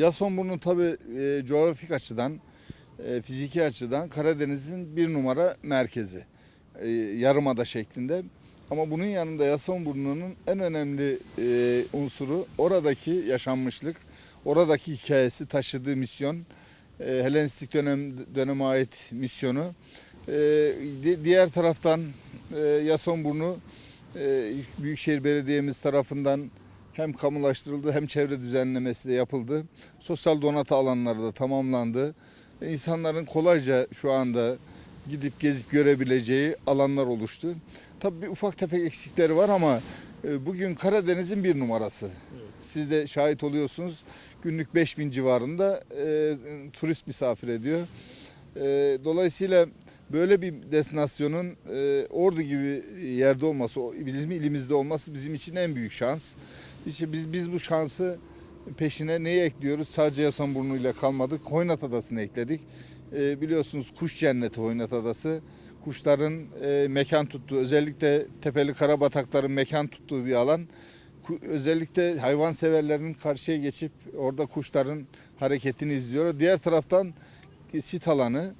Yasonburnu tabii e, coğrafik açıdan, e, fiziki açıdan Karadeniz'in bir numara merkezi. E, yarımada şeklinde. Ama bunun yanında Yasonburnu'nun en önemli e, unsuru oradaki yaşanmışlık, oradaki hikayesi, taşıdığı misyon, e, Helenistik dönem döneme ait misyonu. E, di- diğer taraftan e, Yasonburnu e, Büyükşehir Belediye'miz tarafından hem kamulaştırıldı hem çevre düzenlemesi de yapıldı. Sosyal donatı alanları da tamamlandı. İnsanların kolayca şu anda gidip gezip görebileceği alanlar oluştu. Tabii bir ufak tefek eksikleri var ama e, bugün Karadeniz'in bir numarası. Siz de şahit oluyorsunuz. Günlük 5000 civarında e, turist misafir ediyor. E, dolayısıyla böyle bir destinasyonun e, Ordu gibi yerde olması, bizim ilimizde olması bizim için en büyük şans. İşte biz biz bu şansı peşine neyi ekliyoruz? Sadece Yasanburnu ile kalmadık. Hoynat Adası'nı ekledik. E, biliyorsunuz kuş cenneti Hoynat Adası. Kuşların e, mekan tuttuğu, özellikle tepeli karabatakların mekan tuttuğu bir alan. Ku- Özellikle hayvan severlerin karşıya geçip orada kuşların hareketini izliyor. Diğer taraftan sit alanı